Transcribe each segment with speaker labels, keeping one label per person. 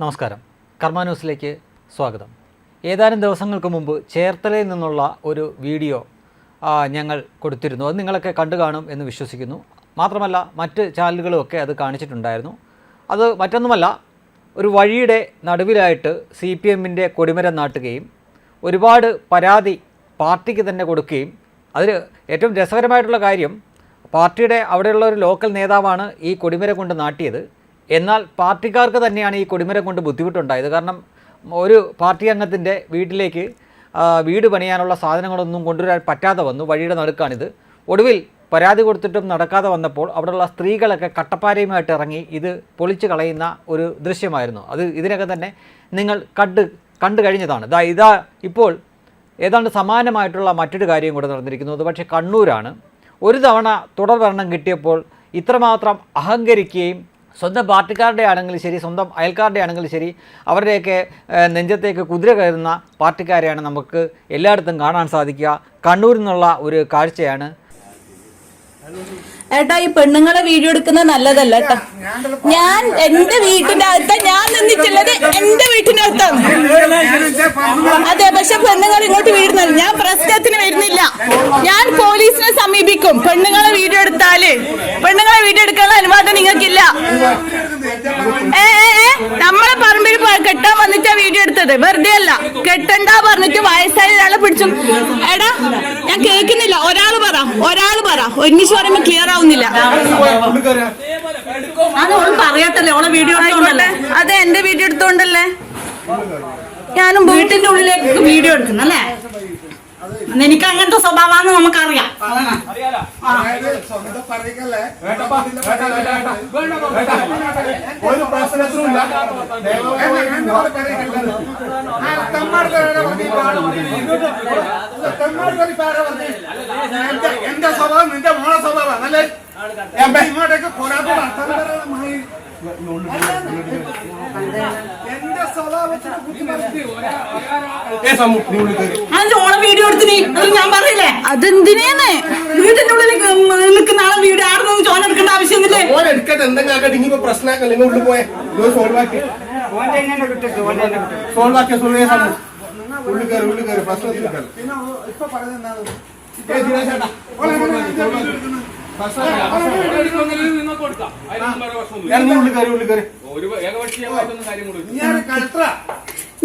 Speaker 1: നമസ്കാരം. കർമ്മ ന്യൂസിലേക്ക് സ്വാഗതം. ഏതാനും ദിവസങ്ങൾക്ക് മുമ്പ് ചേർത്തലയിൽ നിന്നുള്ള ഒരു വീഡിയോ ഞങ്ങൾ കൊടുത്തിരുന്നു. അത് നിങ്ങളൊക്കെ കണ്ടു കാണും എന്ന് വിശ്വസിക്കുന്നു. മാത്രമല്ല മറ്റ് ചാനലുകളുമൊക്കെ അത് കാണിച്ചിട്ടുണ്ടായിരുന്നു. അത് മറ്റൊന്നുമല്ല ഒരു വഴിയുടെ നടുവിലായിട്ട് സി പി എമ്മിന്റെ കൊടിമരം നാട്ടുകയും ഒരുപാട് പരാതി പാർട്ടിക്ക് തന്നെ കൊടുക്കുകയും അതിൽ ഏറ്റവും രസകരമായിട്ടുള്ള കാര്യം പാർട്ടിയുടെ അവിടെയുള്ള ഒരു ലോക്കൽ നേതാവാണ് ഈ കൊടിമര കൊണ്ട് നാട്ടിയത്. എന്നാൽ പാർട്ടിക്കാർക്ക് തന്നെയാണ് ഈ കൊടിമരം കൊണ്ട് ബുദ്ധിമുട്ടുണ്ടായത്. കാരണം ഒരു പാർട്ടി അംഗത്തിന്റെ വീട്ടിലേക്ക് വീട് പണിയാനുള്ള സാധനങ്ങളൊന്നും കൊണ്ടുവരാൻ പറ്റാതെ വന്നു. വഴിയുടെ നടുക്കാണിത്. ഒടുവിൽ പരാതി കൊടുത്തിട്ടും നടക്കാതെ വന്നപ്പോൾ അവിടെയുള്ള സ്ത്രീകളൊക്കെ കട്ടപ്പാരയുമായിട്ട് ഇറങ്ങി ഇത് പൊളിച്ചു കളയുന്ന ഒരു ദൃശ്യമായിരുന്നു. അത് ഇതിനകം തന്നെ നിങ്ങൾ കണ്ട് കണ്ടു കഴിഞ്ഞതാണ്. ഇതാ ഇതാ ഇപ്പോൾ ഏതാണ്ട് സമാനമായിട്ടുള്ള മറ്റൊരു കാര്യം കൂടെ അത് പക്ഷേ കണ്ണൂരാണ്. ഒരു തവണ തുടർ ഭരണം കിട്ടിയപ്പോൾ ഇത്രമാത്രം അഹങ്കരിക്കുകയും സ്വന്തം പാർട്ടിക്കാരുടെ ആണെങ്കിലും ശരി സ്വന്തം അയൽക്കാരുടെ ആണെങ്കിലും ശരി അവരുടെയൊക്കെ നെഞ്ചത്തേക്ക് കുതിര കയറുന്ന പാർട്ടിക്കാരെയാണ് നമുക്ക് എല്ലായിടത്തും കാണാൻ സാധിക്കുക. കണ്ണൂരിൽ നിന്നുള്ള ഒരു കാഴ്ചയാണ്.
Speaker 2: ഏട്ടാ ഈ പെണ്ണുങ്ങളെ വീഡിയോ എടുക്കുന്നത് നല്ലതല്ല ഏട്ടാ ഞാൻ എന്റെ വീട്ടിന്റെ അകത്ത ഞാൻ നിന്നിട്ടുള്ളത് എന്റെ വീട്ടിന്റെ അകത്താണ് അതെ പക്ഷെ പെണ്ണുങ്ങൾ ഇങ്ങോട്ട് വീടുന്നില്ല ഞാൻ പ്രശ്നത്തിന് വരുന്നില്ല. ഞാൻ പോലീസിനെ സമീപിക്കും. പെണ്ണുങ്ങളെ വീഡിയോ എടുത്താൽ. പെണ്ണുങ്ങളെ വീഡിയോ എടുക്കാനുള്ള അനുവാദം നിങ്ങൾക്കില്ല ഏ നമ്മളെ പറമ്പിൽ കെട്ടാൻ വന്നിട്ടാ വീഡിയോ എടുത്തത്. വെറുതെ അല്ല. കെട്ടണ്ട പറഞ്ഞിട്ട് വയസ്സായ ഒരാളെ പിടിച്ചു. എടാ ഞാൻ കേൾക്കുന്നില്ല. ഒരാൾ പറ. ഒരാൾ പറ. ഒരുമിച്ച് പറയുമ്പോ ക്ലിയർ ആവുന്നില്ല. അത് ഓൾ പറയാത്തല്ലേ? ഓളെ വീഡിയോ എടുത്തോണ്ടല്ലേ? അത് എന്റെ വീഡിയോ എടുത്തോണ്ടല്ലേ? ഞാനും വീട്ടിന്റെ ഉള്ളിലേക്ക് വീഡിയോ എടുക്കുന്നല്ലേ? എനിക്ക് അങ്ങനത്തെ സ്വഭാവമാണെന്ന് നമുക്കറിയാം.
Speaker 3: ഒരു പ്രശ്നത്തിനുമില്ല എന്റെ സ്വഭാവം നിന്റെ മോളെ സ്വഭാവം അല്ലേ? ഇങ്ങോട്ടേക്ക് പോരാത്ത എന്റെ സ്വഭാവത്തിന് ബുദ്ധിമുട്ട്
Speaker 2: അത് ഓളെ വീഡിയോ എടുത്തിനി അത് ഞാൻ പറയില്ലേ അതെന്തിനേന്ന് വീട്ടിന്റെ ഉള്ളിൽ നിൽക്കുന്ന ആളെ വീഡിയോ ആടുന്നു ചോന എടുക്കേണ്ട ആവശ്യമൊന്നുമില്ലേ
Speaker 3: ഓൻ എടുക്കട്ടെ എന്തെങ്കിലും ഇനിയിപ്പോ പ്രശ്നമാക്കല്ല നിങ്ങൾ ഉള്ളിൽ പോയെ സോൾവ് ആക്കി സോൾവ് ആക്കിയ സോൾവ് ചെയ്യാൻ സമയം ഉള്ളിൽ കയറി ഉള്ളിൽ കയറി പ്രശ്നത്തിൽ കയറി പിന്നെ ഇപ്പൊ പറയുന്നത് ചേട്ടാ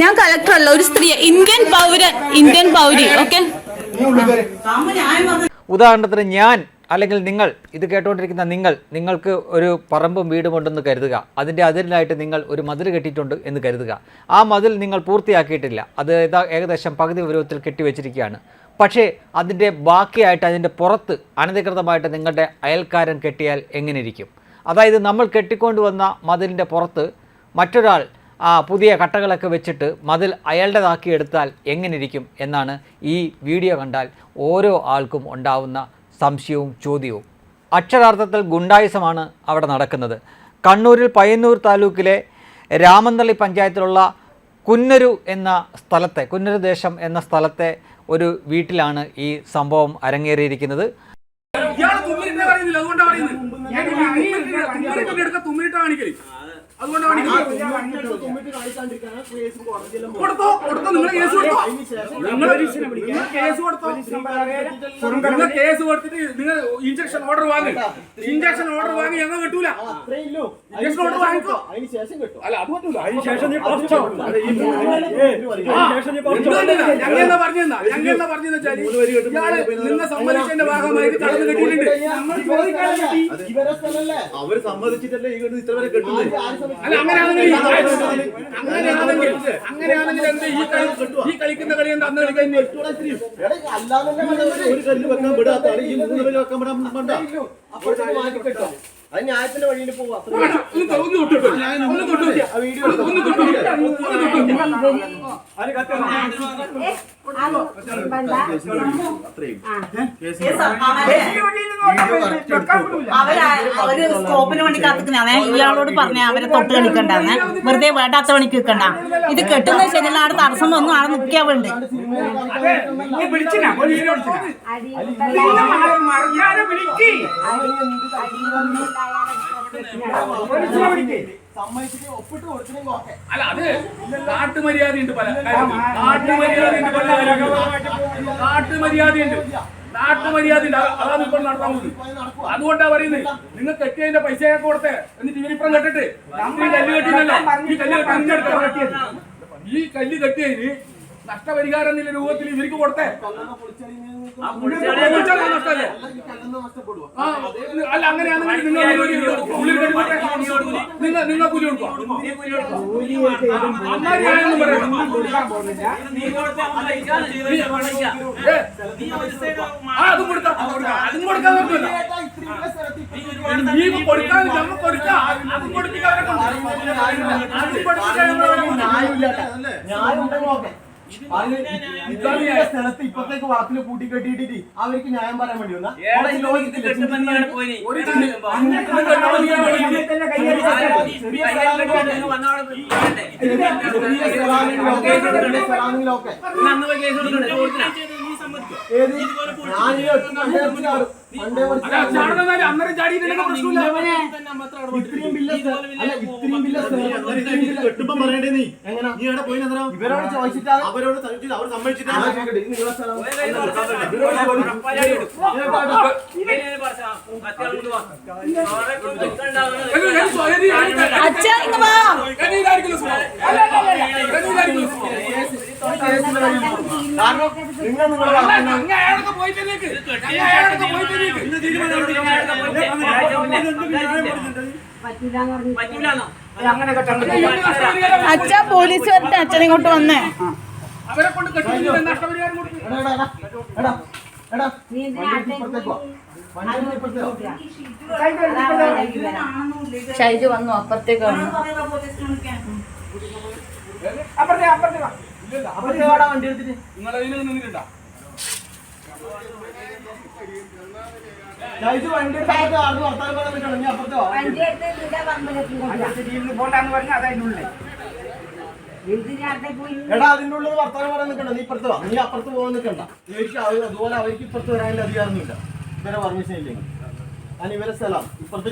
Speaker 3: ഞാൻ
Speaker 2: കളക്ടർ അല്ല ഒരു സ്ത്രീ ഇന്ത്യൻ പൗരൻ ഇന്ത്യൻ പൗരി ഓക്കെ?
Speaker 1: ഉദാഹരണത്തിന് ഞാൻ അല്ലെങ്കിൽ നിങ്ങൾ ഇത് കേട്ടുകൊണ്ടിരിക്കുന്ന നിങ്ങൾ നിങ്ങൾക്ക് ഒരു പറമ്പും വീടും ഉണ്ടെന്ന് കരുതുക. അതിന്റെ അതിരിലായിട്ട് നിങ്ങൾ ഒരു മതിൽ കെട്ടിയിട്ടുണ്ട് എന്ന് കരുതുക. ആ മതിൽ നിങ്ങൾ പൂർത്തിയാക്കിയിട്ടില്ല. അത് ഏകദേശം പകുതി പരുവത്തിൽ കെട്ടിവെച്ചിരിക്കുകയാണ്. പക്ഷേ അതിന്റെ ബാക്കിയായിട്ട് അതിന്റെ പുറത്ത് അനധികൃതമായിട്ട് നിങ്ങളുടെ അയൽക്കാരൻ കെട്ടിയാൽ എങ്ങനെ ഇരിക്കും അതായത് നമ്മൾ കെട്ടിക്കൊണ്ടുവന്ന മതിലിന്റെ പുറത്ത് മറ്റൊരാൾ പുതിയ കട്ടകളൊക്കെ വെച്ചിട്ട് മതിൽ അയാളുടേതാക്കി എടുത്താൽ എങ്ങനെ ഇരിക്കും എന്നാണ് ഈ വീഡിയോ കണ്ടാൽ ഓരോ ആൾക്കും ഉണ്ടാവുന്ന സംശയവും ചോദ്യവും. അക്ഷരാർത്ഥത്തിൽ ഗുണ്ടായുസമാണ് അവിടെ നടക്കുന്നത്. കണ്ണൂരിൽ പയ്യന്നൂർ താലൂക്കിലെ രാമന്തള്ളി പഞ്ചായത്തിലുള്ള കുന്നരു എന്ന സ്ഥലത്തെ കുന്നരുദേശം എന്ന സ്ഥലത്തെ ഒരു വീട്ടിലാണ് ഈ സംഭവം അരങ്ങേറിയിരിക്കുന്നത്.
Speaker 4: അതുകൊണ്ടാണ് തുമ്മിലിട്ട് കാണിക്കൽ. അതുകൊണ്ടാ കാണിക്കുന്നത് കൊടുത്തോ കൊടുത്തോ നിങ്ങൾ കേസ് കൊടുത്തോ. നിങ്ങൾ കേസ് കൊടുത്തോ. നിങ്ങൾ കേസ് കൊടുത്തിട്ട് നിങ്ങൾ ഇഞ്ചക്ഷൻ ഓർഡർ വാങ്ങി. ഇഞ്ചക്ഷൻ ഓർഡർ വാങ്ങി ഞങ്ങൾ കിട്ടൂല. ഇഞ്ചക്ഷൻ ഓർഡർ വാങ്ങിക്കോ. അല്ല അത് പറ്റൂല. ഞങ്ങൾ എന്താ പറഞ്ഞെന്നാ? ഞങ്ങൾ എന്താ പറഞ്ഞെന്ന് വെച്ചാൽ ഇയാൾ നിന്നെ സമ്മതിച്ചതിന്റെ ഭാഗമായിട്ട് കടന്നു കെട്ടിയിട്ടുണ്ട്.
Speaker 5: അവർ സമ്മതിച്ചിട്ടല്ലേ ഈ ഇത്ര വരെ കെട്ടുന്നത്
Speaker 4: അല്ല അങ്ങനെയാണെങ്കിൽ അങ്ങനെയാണെങ്കിൽ അങ്ങനെയാണെങ്കിൽ എന്ത് ഈ കളി ഈ കളിക്കുന്ന കളി എന്താ അന്ന് കളിക്കുന്നത്
Speaker 5: ഒരു കല്ല് വെക്കാൻ വിടാത്താണ് ഈ മൂന്ന് കല്ല് വെക്കാൻ വിടാൻ വേണ്ട കെട്ടോ അത് ന്യായത്തിന്റെ വഴിയിൽ പോവാ
Speaker 4: ഒന്ന് തൊട്ട്
Speaker 2: അവർ അവർ സ്കോപ്പിന് വേണ്ടി കാത്തിക്കുന്നേ ഇയാളോട് പറഞ്ഞ അവരെ തൊട്ട് കളിക്കണ്ടെന്ന് വെറുതെ വേണ്ടാത്ത പണിക്ക് നിൽക്കണ്ട ഇത് കെട്ടുന്ന ശരിയല്ല ആടെ തടസ്സം വന്നു ആടെ നിൽക്കാൻ വേണ്ട
Speaker 4: അല്ല അത് നാട്ടുമര്യാദയുണ്ട് പല കാര്യത്തിലും. നാട്ടുമര്യാദയുണ്ട് പല കാര്യത്തിലും. നാട്ടുമര്യാദയുണ്ട് നാട്ടുമര്യാദയുണ്ട് അതാണ് ഇപ്പോൾ നടത്താൻ പോകുന്നത് അതുകൊണ്ടാ പറയുന്നത് നിങ്ങൾ കെട്ടിയതിന്റെ പൈസയൊക്കെ കൊടുത്തേ എന്നിട്ട് ഇവരിപ്പുറം കെട്ടിട്ട് ഈ കല്ല് കെട്ടിയല്ലോ ഈ കല്ല് കെട്ടി നിന്റെ അടുത്താണ് കെട്ടിയത് ഈ കല്ല് കെട്ടിയതിന് നഷ്ടപരിഹാരം എന്നുള്ള രൂപത്തിൽ ഇവർക്ക് കൊടുത്തേ നഷ്ടമല്ലേ അല്ല അങ്ങനെയാണെങ്കിൽ നിങ്ങൾ കൂലി കൊടുക്കുക അതും കൊടുക്കാം അതും കൊടുക്കാൻ പറ്റില്ല നീ കൊടുക്കാൻ നമ്മൾ കൊടുക്കാം അതും കൊടുപ്പിക്കാൻ. അതും കൊടുപ്പിക്കാൻ
Speaker 5: ഉണ്ടെങ്കിൽ ഓക്കെ വലിയ സ്ഥലത്ത് ഇപ്പത്തേക്ക് വളപ്പിൽ കൂട്ടി കെട്ടിയിട്ടിട്ട് അവർക്ക് ന്യായം പറയാൻ വേണ്ടി വന്നാ അവിടെ
Speaker 6: കെട്ടുമ്പോ പറയണ്ടേ നീ
Speaker 5: എങ്ങനാ?
Speaker 6: നീ അവിടെ പോയി
Speaker 5: ഇവരോട് ചോദിച്ചിട്ടാണ്
Speaker 6: അവരോട് അവർ സമ്മതിച്ചിട്ടാ
Speaker 5: ഞാൻ കാരണം നിങ്ങൾ
Speaker 2: അച്ഛ പോലീസ് വരട്ടെ അച്ഛൻ ഇങ്ങോട്ട് വന്നേ
Speaker 4: അവരെ കൊണ്ട് നഷ്ടപരിഹാരം കൊടുക്കും
Speaker 5: എടാ, എടാ, ഇപ്പുറത്തേക്ക്.
Speaker 2: ഷൈജു വന്നു അപ്പുറത്തേക്ക് വന്നു
Speaker 5: അപ്പുറത്തേക്ക് വാടാ വണ്ടി എടുത്തിട്ട്.
Speaker 4: നിന്നിട്ടുണ്ടോ?
Speaker 5: വർത്താനം പറയാൻ നിൽക്കണം. നീ അപ്പുറത്ത് വാ. എടാ അതിന്റെ ഉള്ളിൽ വർത്താനം പറയാൻ നിൽക്കണ്ട നീ ഇപ്പുറത്ത് വാ. നീ അപ്പുറത്ത് പോകാൻ നിൽക്കണ്ട അവർ അതുപോലെ അവർക്ക് ഇപ്പുറത്ത് വരാനുള്ള അധികാരമൊന്നുമില്ല. ഇവരെ പെർമിഷൻ ഇല്ലെങ്കിൽ അതിന് ഇവരെ സ്ഥലം ഇപ്പുറത്ത്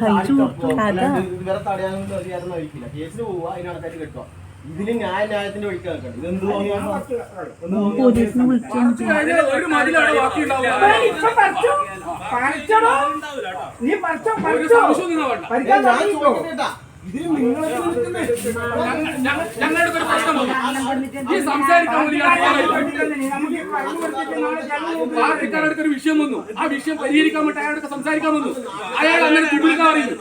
Speaker 5: ഇവരെ തടയാനുള്ള അധികാരം ആയിരിക്കില്ല കേസിന് പോവുക അതിന് ആൾക്കാർ കെട്ടുക. ഇതിന് ഞാൻ ന്യായത്തിന്റെ വഴിക്ക് നിൽക്കണം ഇതെന്ത് തോന്നിയാ
Speaker 4: ഞങ്ങളുടെ പ്രശ്നം ഈ സംസാരിക്കാൻ പാർട്ടിക്കാരുടെ ഒരു വിഷയം വന്നു. ആ വിഷയം പരിഹരിക്കാൻ വേണ്ടി അയാളൊക്കെ സംസാരിക്കാൻ വന്നു. അയാൾ അങ്ങനെ കുടിക്കാൻ പറയുന്നു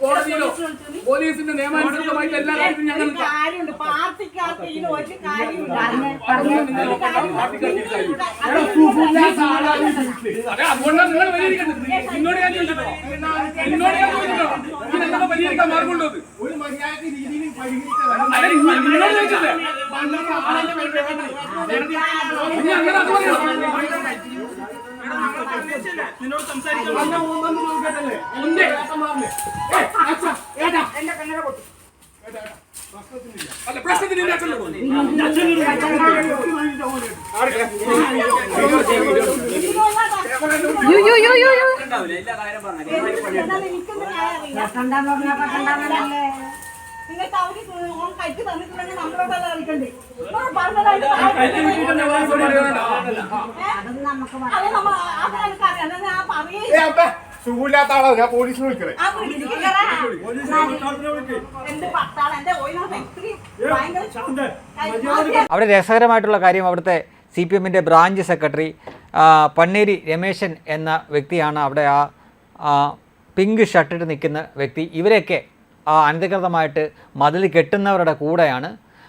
Speaker 4: കോടതിയിലോ പോലീസിന്റെ നിയമാനുസൃതമായിട്ട് എല്ലാ കാര്യത്തിലും ഞങ്ങൾ
Speaker 7: പാർട്ടിക്കാർക്ക് ഇതിന് ഒരു കാര്യമില്ല.
Speaker 4: അതുകൊണ്ടാണ് നിങ്ങൾ പരിഹരിക്കേണ്ടത് നിന്നോട് ഞാൻ ചോദിച്ചിട്ടോ നിന്നോട് ഞാൻ ചോദിച്ചിട്ടോ ഇതിനെന്താ പരിഹരിക്കാൻ മാർഗമുണ്ടോ?
Speaker 5: ഒരു മര്യാദ രീതിയിൽ
Speaker 4: നിന്നോട് ചോദിച്ചില്ലേ അല്ല പ്രശ്നത്തിന് ഇനി അച്ഛൻ കൊടുക്കും.
Speaker 2: യു യു യു യു യു
Speaker 7: നിങ്ങൾക്ക് അവർ പറയേ
Speaker 3: സുഖമില്ലാത്ത ആളാ ഞാൻ പോലീസിനെ വിളിക്കണേ.
Speaker 1: അവിടെ രസകരമായിട്ടുള്ള കാര്യം അവിടുത്തെ സി പി എമ്മിന്റെ ബ്രാഞ്ച് സെക്രട്ടറി പണ്ണേരി പന്നേരി രമേശൻ എന്ന വ്യക്തിയാണ് അവിടെ ആ ആ, പിങ്ക് ഷർട്ടിട്ട് നിൽക്കുന്ന വ്യക്തി. ഇവരെയൊക്കെ ആ അനധികൃതമായിട്ട് മതിൽ കെട്ടുന്നവരുടെ കൂടെയാണ്.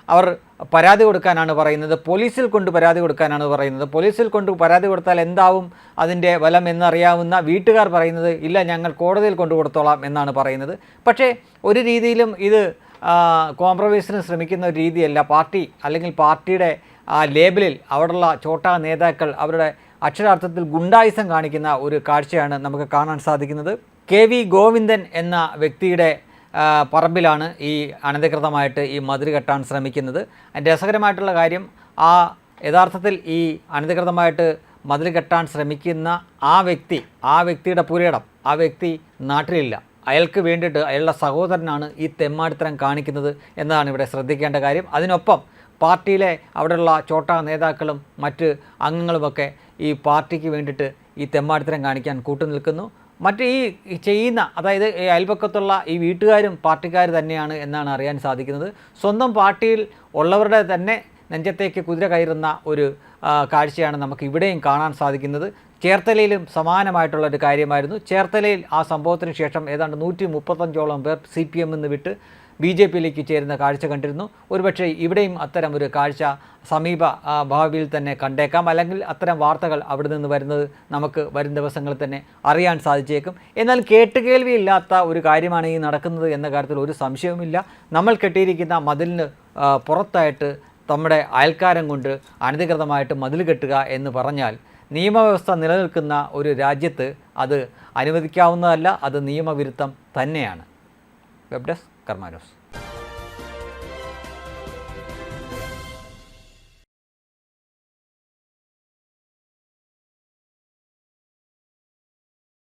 Speaker 1: അവർ പരാതി കൊടുക്കാനാണ് പറയുന്നത്. പോലീസിൽ കൊണ്ട് പരാതി കൊടുക്കാനാണ് പറയുന്നത്. പോലീസിൽ കൊണ്ട് പരാതി കൊടുത്താൽ എന്താവും? അതിന്റെ ബലം എന്നറിയാവുന്ന വീട്ടുകാർ പറയുന്നത് ഇല്ല ഞങ്ങൾ കോടതിയിൽ കൊണ്ടു കൊടുത്തോളാം എന്നാണ് പറയുന്നത്. പക്ഷേ ഒരു രീതിയിലും ഇത് കോംപ്രമൈസിന് ശ്രമിക്കുന്ന ഒരു രീതിയല്ല. പാർട്ടി അല്ലെങ്കിൽ പാർട്ടിയുടെ ആ ലേബലിൽ അവിടെയുള്ള ചോട്ടാ നേതാക്കൾ അവരുടെ അക്ഷരാർത്ഥത്തിൽ ഗുണ്ടായുസം കാണിക്കുന്ന ഒരു കാഴ്ചയാണ് നമുക്ക് കാണാൻ സാധിക്കുന്നത്. കെ വി ഗോവിന്ദൻ എന്ന വ്യക്തിയുടെ പറമ്പിലാണ് ഈ അനധികൃതമായിട്ട് ഈ മതിൽ കെട്ടാൻ ശ്രമിക്കുന്നത്. രസകരമായിട്ടുള്ള കാര്യം ആ യഥാർത്ഥത്തിൽ ഈ അനധികൃതമായിട്ട് മതിൽ കെട്ടാൻ ശ്രമിക്കുന്ന ആ വ്യക്തി ആ വ്യക്തിയുടെ പുരയിടം ആ വ്യക്തി നാട്ടിലില്ല. അയാൾക്ക് വേണ്ടിയിട്ട് അയാളുടെ സഹോദരനാണ് ഈ തെമ്മാടിത്തരം കാണിക്കുന്നത് എന്നതാണ് ഇവിടെ ശ്രദ്ധിക്കേണ്ട കാര്യം. അതിനൊപ്പം പാർട്ടിയിലെ അവിടെയുള്ള ചോട്ടാ നേതാക്കളും മറ്റ് അംഗങ്ങളുമൊക്കെ ഈ പാർട്ടിക്ക് വേണ്ടിയിട്ട് ഈ തെമ്മാടിത്തരം കാണിക്കാൻ കൂട്ടുനിൽക്കുന്നു. മറ്റ് ഈ ചെയ്യുന്ന അതായത് ഈ അയൽപക്കത്തുള്ള ഈ വീട്ടുകാരും പാർട്ടിക്കാർ തന്നെയാണ് എന്നാണ് അറിയാൻ സാധിക്കുന്നത്. സ്വന്തം പാർട്ടിയിൽ ഉള്ളവരുടെ തന്നെ നെഞ്ചത്തേക്ക് കുതിര കയറുന്ന ഒരു കാഴ്ചയാണ് നമുക്ക് ഇവിടെയും കാണാൻ സാധിക്കുന്നത്. ചേർത്തലയിലും സമാനമായിട്ടുള്ള ഒരു കാര്യമായിരുന്നു. ചേർത്തലയിൽ ആ സംഭവത്തിന് ശേഷം ഏതാണ്ട് നൂറ്റി മുപ്പത്തഞ്ചോളം പേർ സി പി എമ്മിൽ നിന്ന് വിട്ട് ബി ജെ പിയിലേക്ക് ചേരുന്ന കാഴ്ച കണ്ടിരുന്നു. ഒരുപക്ഷെ ഇവിടെയും അത്തരം ഒരു കാഴ്ച സമീപ ഭാവിയിൽ തന്നെ കണ്ടേക്കാം. അല്ലെങ്കിൽ അത്തരം വാർത്തകൾ അവിടെ നിന്ന് വരുന്നത് നമുക്ക് വരും ദിവസങ്ങളിൽ തന്നെ അറിയാൻ സാധിച്ചേക്കും. എന്നാൽ കേട്ടുകേൾവിയില്ലാത്ത ഒരു കാര്യമാണ് ഈ നടക്കുന്നത് എന്ന കാര്യത്തിൽ ഒരു സംശയവുമില്ല. നമ്മൾ കെട്ടിയിരിക്കുന്ന മതിലിന് പുറത്തായിട്ട് നമ്മുടെ അയൽക്കാരം കൊണ്ട് അനധികൃതമായിട്ട് മതിൽ കെട്ടുക എന്ന് പറഞ്ഞാൽ നിയമവ്യവസ്ഥ നിലനിൽക്കുന്ന ഒരു രാജ്യത്ത് അത് അനുവദിക്കാവുന്നതല്ല അത് നിയമവിരുദ്ധം തന്നെയാണ്. Web desk കർമാനോസ്